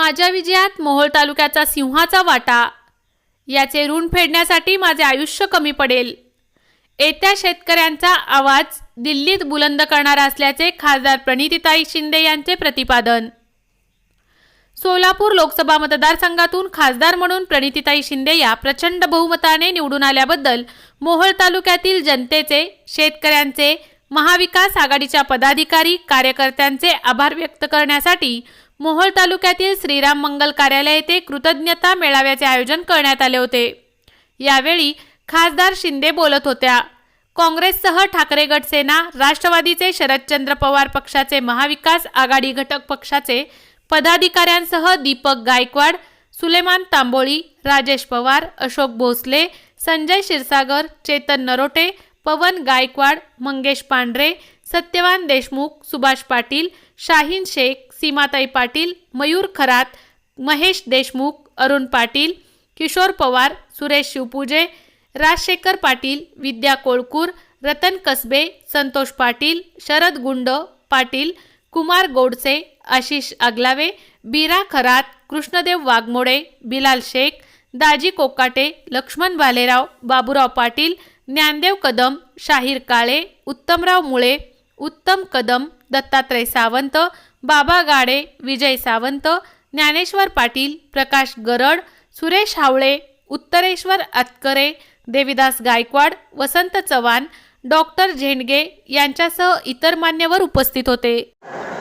माझ्या विजयात मोहोळ तालुक्याचा सिंहाचा वाटा. याचे ऋण फेडण्यासाठी माझे आयुष्य कमी पडेल. येत्या शेतकऱ्यांचा आवाज दिल्लीत बुलंद करणार असल्याचे खासदार प्रणितीताई शिंदे यांचे प्रतिपादन. सोलापूर लोकसभा मतदारसंघातून खासदार म्हणून प्रणितीताई शिंदे या प्रचंड बहुमताने निवडून आल्याबद्दल मोहोळ तालुक्यातील जनतेचे शेतकऱ्यांचे महाविकास आघाडीच्या पदाधिकारी कार्यकर्त्यांचे आभार व्यक्त करण्यासाठी मोहोळ तालुक्यातील श्रीराम मंगल कार्यालय येथे कृतज्ञता मेळाव्याचे आयोजन करण्यात आले होते. यावेळी खासदार शिंदे बोलत होत्या. काँग्रेससह ठाकरे गट सेना राष्ट्रवादीचे शरदचंद्र पवार पक्षाचे महाविकास आघाडी घटक पक्षाचे पदाधिकाऱ्यांसह दीपक गायकवाड सुलेमान तांबोळी राजेश पवार अशोक भोसले संजय क्षीरसागर चेतन नरोटे पवन गायकवाड मंगेश पांढरे सत्यवान देशमुख सुभाष पाटील शाहीन शेख सीमाताई पाटील मयूर खरात महेश देशमुख अरुण पाटील किशोर पवार सुरेश शिवपूजे राजशेखर पाटील विद्या कोळकूर रतन कसबे संतोष पाटील शरद गुंड पाटील कुमार गोडसे आशिष आगलावे बीरा खरात कृष्णदेव वाघमोडे बिलाल शेख दाजी कोकाटे लक्ष्मण भालेराव बाबूराव पाटील ज्ञानदेव कदम शाहीर काळे उत्तमराव मुळे उत्तम कदम दत्तात्रय सावंत बाबा गाडे विजय सावंत ज्ञानेश्वर पाटील प्रकाश गरड सुरेश हावळे उत्तरेश्वर अतकरे देविदास गायकवाड वसंत चव्हाण डॉक्टर झेंडगे यांच्यासह इतर मान्यवर उपस्थित होते.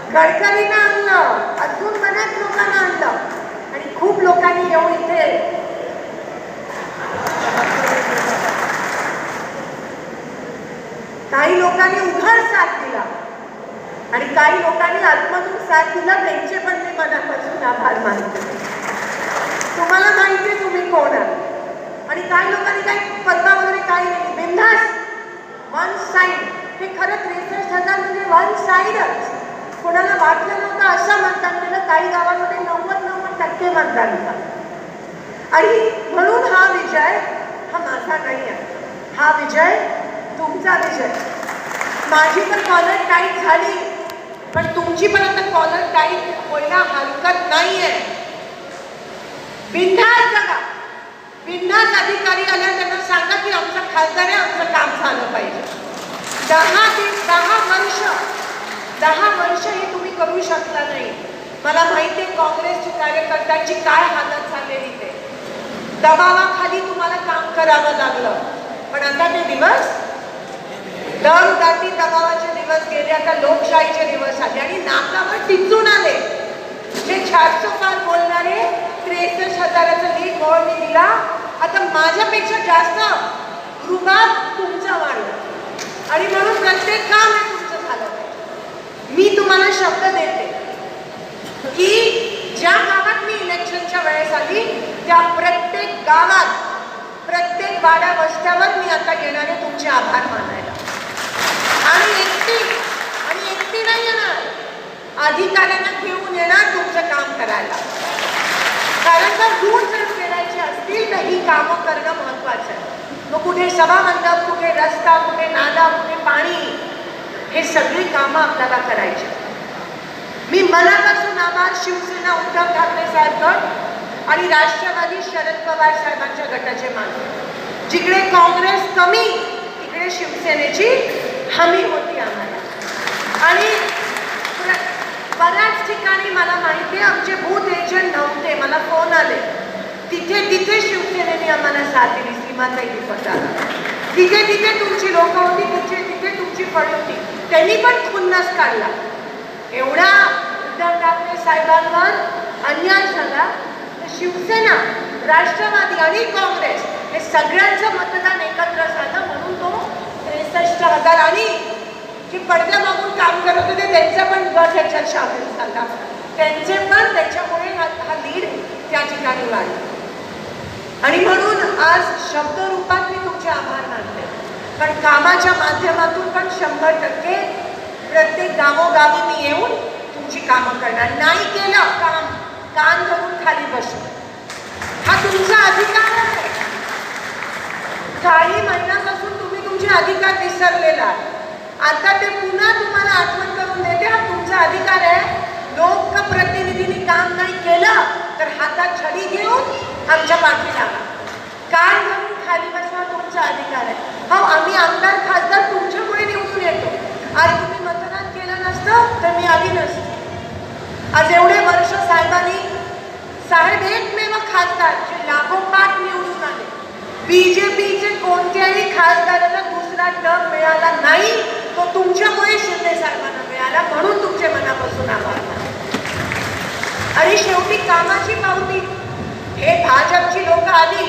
गडकरींना आणलं अजून बऱ्याच लोकांना आणलं आणि खूप लोकांनी येऊन इथे काही लोकांनी उघड साथ दिला आणि काही लोकांनी आत्मधून साथ दिला त्यांचे पण मी मनापासून आभार मानते तुम्हाला माहिती आहे तुम्ही कोण आहात आणि काही लोकांनी काही पत्ता वगैरे काही नाही बिंदास वन साईड हे खरं त्रेसष्ट हजार म्हणजे वन साईडच कोणाला वाटलं नव्हतं असं मतदान केलं काही गावामध्ये नव्वद नव्वद टक्के मतदान झालं आणि म्हणून हा विजय हा माझा नाही आहे हा विजय तुमचा विजय. माझी पण कॉलर टाईट झाली पण तुमची पण आता कॉलर टाईट व्हायला हरकत नाही आहे बिंधास जगा. बिंधास अधिकारी आल्या त्यांना सांगा की आमचा खासदार आहे आमचं काम झालं पाहिजे. दहा ते दहा वर्ष दहा वर्ष हे तुम्ही करू शकता नाही. मला माहिती आहे काँग्रेसची कार्यकर्त्यांची काय हालत झालेली ते. दबावाखाली तुम्हाला काम करावं लागलं. पण आता ते दिवस दम दाटी दबावाचे दिवस गेले आता लोकशाहीचे दिवस आले आणि नाकावर टिचून आले. जे चारशे पाच बोलणारे त्रेसष्ट हजाराचा लीड मी दिला आता माझ्यापेक्षा जास्त रुबाब तुमचं वाढलं. आणि म्हणून प्रत्येक काम हे तुमचं झालं. मी तुम्हाला शब्द देते की ज्या गावात मी इलेक्शनच्या वेळेस आली त्या प्रत्येक गावात प्रत्येक वस्त्यावर मी आता येणारे तुमचे आभार मानायला. आणि एकटी आणि एकटी नाही येणार. अधिकाऱ्यांना घेऊन येणार तुमचं काम करायला. कारण जर दूर जर फेडायचे असतील तर ही कामं करणं महत्वाचं आहे. मग कुठे सभामंडप कुठे रस्ता कुठे नाला कुठे पाणी हे सगळी कामं आपल्याला करायची मी मनापासून आभार शिवसेना उद्धव ठाकरे साहेब गट आणि राष्ट्रवादी शरद पवार साहेबांच्या गटाचे मानले जिकडे काँग्रेस कमी तिकडे शिवसेनेची हमी होती आम्हाला. आणि बऱ्याच ठिकाणी मला माहिती आहे आमचे बूथ एजंट नव्हते मला फोन आले. तिथे तिथे शिवसेनेने आम्हाला साथ दिली सीमाचा दीपकाला तिथे तिथे तुमची लोक होती तिथे तिथे तुमची फळ होती. त्यांनी पण खुन्नस काढला. एवढा उद्धव ठाकरे साहेबांवर अन्याय झाला तर शिवसेना राष्ट्रवादी आणि काँग्रेस हे सगळ्यांचं मतदान एकत्र झालं म्हणून तो त्रेसष्ट हजार. आणि जे पडद्या मागून काम करत होते त्यांचा पण गट ह्याच्यात सामील झाला. त्यांचे पण त्याच्यामुळे हा हा लीड त्या ठिकाणी वाढला. आणि म्हणून आज शब्दरूपात मी तुमचे आभार मानते. पण कामाच्या माध्यमातून पण शंभर टक्के प्रत्येक गावोगावी मी येऊन तुमची कामं करणार. नाही केलं काम कान धरून खाली बसू हा तुमचा अधिकार आहे. काही महिन्यापासून तुम्ही तुमचे अधिकार विसरलेला आता ते पुन्हा तुम्हाला आठवण करून देते हा तुमचा अधिकार आहे. लोकप्रतिनिधींनी काम नाही केलं तर हातात छडी घेऊन आमच्या पाठी लागा कान खाली बसणं तुमचा अधिकार आहे. हो आम्ही आमदार खासदार तुमच्यामुळे निवडून येतो. आज तुम्ही मतदान केलं नसतं तर मी आली नसते. आज एवढे वर्ष साहेबांनी साहेब एकमेव खासदार जे लागोपाठ निवडून आले. बीजेपी कोणत्याही खासदाराला दुसरा टर्म मिळाला नाही तो तुमच्यामुळे शिंदे साहेबांना मिळाला म्हणून तुमचे मनापासून आभार आणि शेवटी कामाची पावती. हे भाजपची लोक आली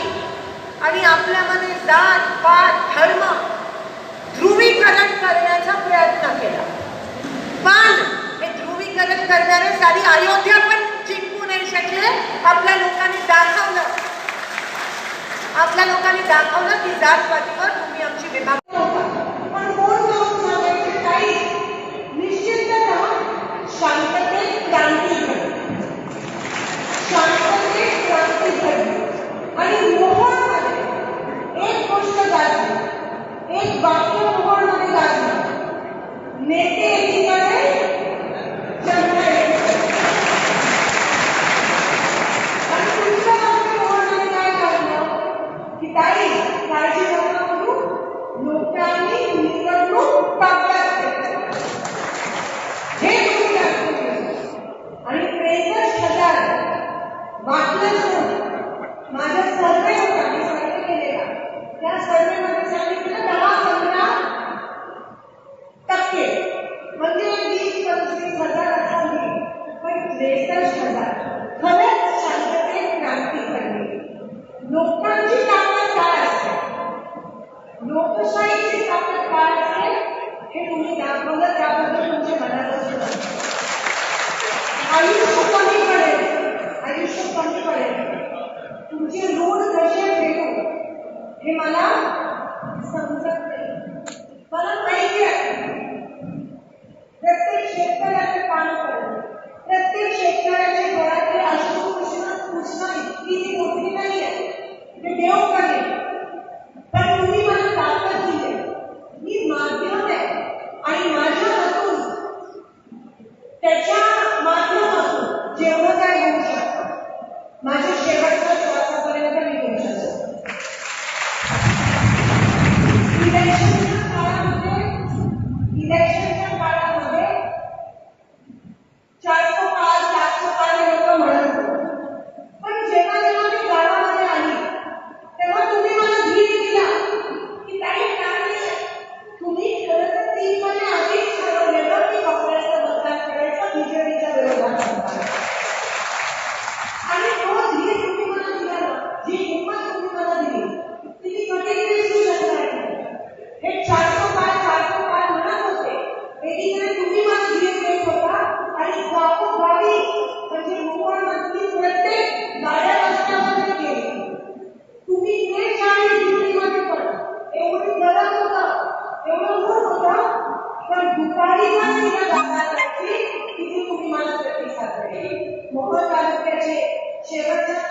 आणि आपल्यामध्ये जात पात धर्म ध्रुवीकरण करण्याचा प्रयत्न केला. पण हे ध्रुवीकरण करणारे सारी अयोध्या पण जिंकू नाही शकले. आपल्या लोकांनी दाखवलं. आपल्या लोकांनी दाखवलं की जातपातीवर तुम्ही आमची विभाग पण आणि त्रेसष्ट हजार वाचलं माझ्या माझा सर्वे केलेला त्या सर्वेमध्ये सांगितलं दहा पंधरा टक्के म्हणजे वीस पंचवीस हजार असा नाही पण त्रेसष्ट हजार खरंच शांततेत क्रांती घडली लोकांची ताकद काय असते लोकशाहीची ताकद काय असते हे तुम्ही दाखवलं त्याबद्दल तुमचे मनापासून आयुष्य कमी पडेल आयुष्य कमी पडेल तुमचे ऋण कसे फेडू हे मला समजत नाही. परंतु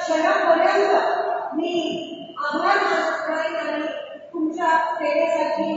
क्षणापर्यंत मी आभार मानत आणि तुमच्या सेवेसाठी